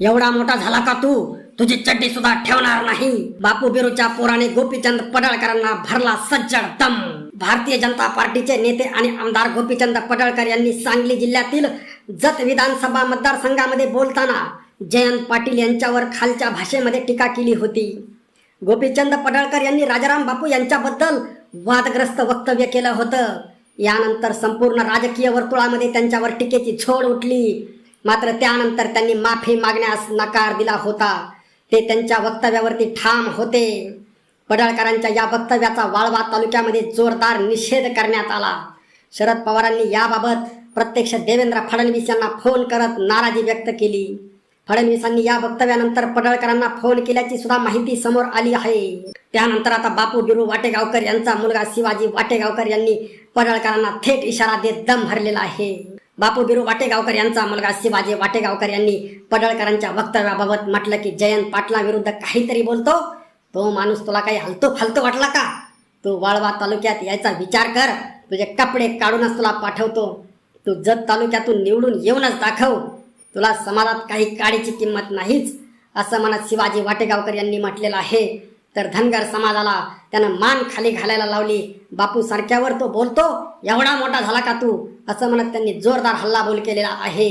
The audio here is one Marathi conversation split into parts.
एवढा मोठा झाला का तू? तुझी चड्डी सुद्धा ठेवणार नाही. बापू बिरूच्या पोराने गोपीचंद पडळकरांना भरला सज्जड दम. भारतीय जनता पार्टीचे नेते आणि आमदार गोपीचंद पडळकर यांनी सांगली जिल्ह्यातील जत विधानसभा मतदारसंघामध्ये बोलताना जयंत पाटील यांच्यावर खालच्या भाषेमध्ये टीका केली होती. गोपीचंद पडळकर यांनी राजाराम बापू यांच्याबद्दल वादग्रस्त वक्तव्य केलं होतं. यानंतर संपूर्ण राजकीय वर्तुळामध्ये त्यांच्यावर टीकेची झोड उठली. मात्र त्यानंतर त्यांनी माफी मागण्यास नकार दिला होता. ते त्यांच्या वक्तव्यावरती ठाम होते. पडळकरांच्या या वक्तव्याचा वाळवा तालुक्यामध्ये जोरदार निषेध करण्यात आला. शरद पवारांनी याबाबत प्रत्यक्ष देवेंद्र फडणवीस यांना फोन करत नाराजी व्यक्त केली. फडणवीसांनी या वक्तव्यानंतर पडळकरांना फोन केल्याची सुद्धा माहिती समोर आली आहे. त्यानंतर आता बापू बिरू वाटेगावकर यांचा मुलगा शिवाजी वाटेगावकर यांनी पडळकरांना थेट इशारा देत दम भरलेला आहे. बापू बिरू वाटेगावकर यांचा मुलगा शिवाजी वाटेगावकर यांनी पडळकरांच्या वक्तव्याबाबत म्हटलं की जयंत पाटलाविरुद्ध काहीतरी बोलतो? तो माणूस तुला काही हलतो फालतो वाटला का? तू वाळवा तालुक्यात यायचा विचार कर. तुझे कपडे काढूनच तुला पाठवतो. तू जत तालुक्यातून निवडून येऊनच दाखव. तुला समाजात काही काडीची किंमत नाहीच. असं म्हणत शिवाजी वाटेगावकर यांनी म्हटलेलं आहे. तर धनगर समाजाला त्यानं मान खाली घालायला लावली. बापू सारख्यावर तो बोलतो एवढा मोठा झाला का तू? असं म्हणत त्यांनी जोरदार हल्लाबोल केलेला आहे.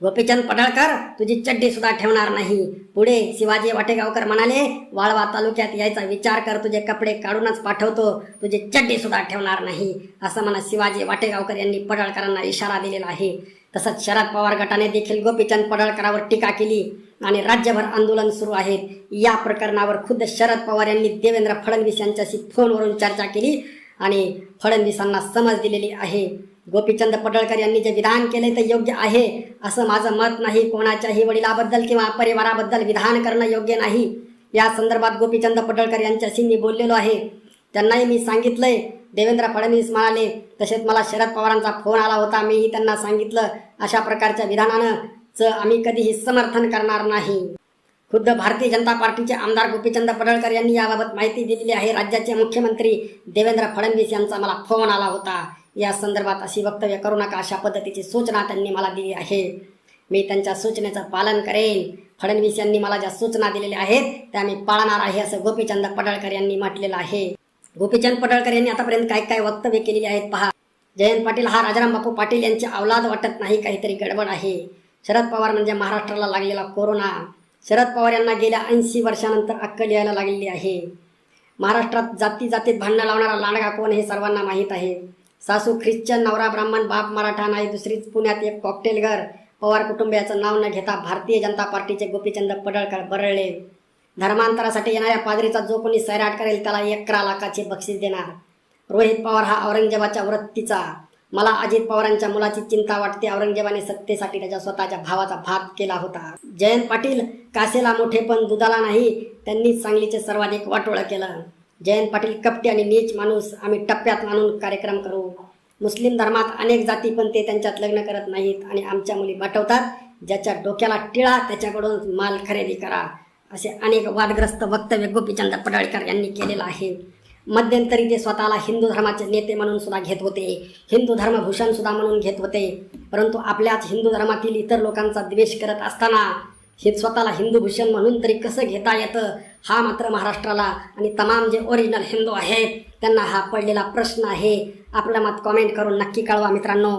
गोपीचंद पडळकर तुझी चड्डी सुद्धा ठेवणार नाही. पुढे शिवाजी वाटेगावकर म्हणाले वाळवा तालुक्यात यायचा विचार कर तुझे कपडे काढूनच पाठवतो. तुझी चड्डी सुद्धा ठेवणार नाही. असं म्हणत शिवाजी वाटेगावकर यांनी पडळकरांना इशारा दिलेला आहे. तसंच शरद पवार गटाने देखील गोपीचंद पडळकरावर टीका केली आणि राज्यभर आंदोलन सुरू आहेत या प्रकरणावर खुद्द शरद पवार यांनी देवेंद्र फडणवीस यांच्याशी फोनवरून चर्चा केली आणि फडणवीसांना समज दिलेली आहे. गोपीचंद पडळकर यांनी जे विधान केले ते योग्य आहे असं माझं मत नाही. कोणाच्याही वडिलाबद्दल किंवा परिवाराबद्दल विधान करणं योग्य नाही. या संदर्भात गोपीचंद पडळकर यांच्याशी मी बोललेलो आहे. त्यांनाही मी सांगितलंय देवेंद्र फडणवीस म्हणाले तसेच मला शरद पवारांचा फोन आला होता मीही त्यांना सांगितलं अशा प्रकारच्या विधानानं च आम्ही कधीही समर्थन करणार नाही. खुद्द भारतीय जनता पार्टीचे आमदार गोपीचंद पडळकर यांनी याबाबत माहिती दिलेली आहे. राज्याचे मुख्यमंत्री देवेंद्र फडणवीस यांचा मला फोन आला होता. या संदर्भात अशी वक्तव्य करू नका अशा पद्धतीची सूचना त्यांनी मला दिली आहे. मी त्यांच्या सूचनेचं पालन करेन. फडणवीस यांनी मला ज्या सूचना दिलेल्या आहेत त्या मी पाळणार आहे असं गोपीचंद पडळकर यांनी म्हटलेलं आहे. गोपीचंद पडळकर यांनी आतापर्यंत काय काय वक्तव्य केलेली आहेत पहा. जयंत पाटील हा राजाराम बापू पाटील यांचे अवलाद वाटत नाही काहीतरी गडबड आहे. शरद पवार म्हणजे महाराष्ट्राला लागलेला कोरोना. शरद पवार यांना गेल्या ऐंशी वर्षानंतर अक्कल यायला लागलेली आहे. महाराष्ट्रात जाती जातीत भांडणं लावणारा लांडगा कोण हे सर्वांना माहीत आहे. सासू ख्रिश्चन नवरा ब्राह्मण बाप मराठा नाही दुसरीच पुण्यात एक कॉकटेल घर. पवार कुटुंबियाचं नाव न घेता भारतीय जनता पार्टीचे गोपीचंद पडळकर बरळले. धर्मांतरासाठी येणाऱ्या पादरीचा जो कोणी सैराट करेल त्याला अकरा लाखाचे बक्षीस देणार. रोहित पवार हा औरंगजेबाच्या वृत्तीचा. मला अजित पवारांच्या मुलाची चिंता वाटते औरंगजेबाने सत्तेसाठी त्याच्या स्वतःच्या भावाचा भाग केला होता. जयंत पाटील कासेला मोठे पण दुधाला नाही त्यांनीच सांगलीचे सर्वाधिक वाटोळं केलं. जयंत पाटील कपटी आणि नीच माणूस आम्ही टप्प्यात मानून कार्यक्रम करू. मुस्लिम धर्मात अनेक जाती पण ते त्यांच्यात लग्न करत नाहीत आणि आमच्या मुली पाठवतात. ज्याच्या डोक्याला टिळा त्याच्याकडून माल खरेदी करा. असे अनेक वादग्रस्त वक्तव्य गोपीचंद पडळकर यांनी केलेलं आहे. मध्यंतरी ते स्वतःला हिंदू धर्माचे नेते म्हणून सुद्धा घेत होते. हिंदू धर्मभूषण सुद्धा म्हणून घेत होते. परंतु आपल्याच हिंदू धर्मातील इतर लोकांचा द्वेष करत असताना हे स्वतःला हिंदू भूषण म्हणून तरी कसं घेता येतं? हा मात्र महाराष्ट्राला आणि तमाम जे ओरिजिनल हिंदू आहेत त्यांना हा पडलेला प्रश्न आहे. आपलं मत कॉमेंट करून नक्की कळवा मित्रांनो.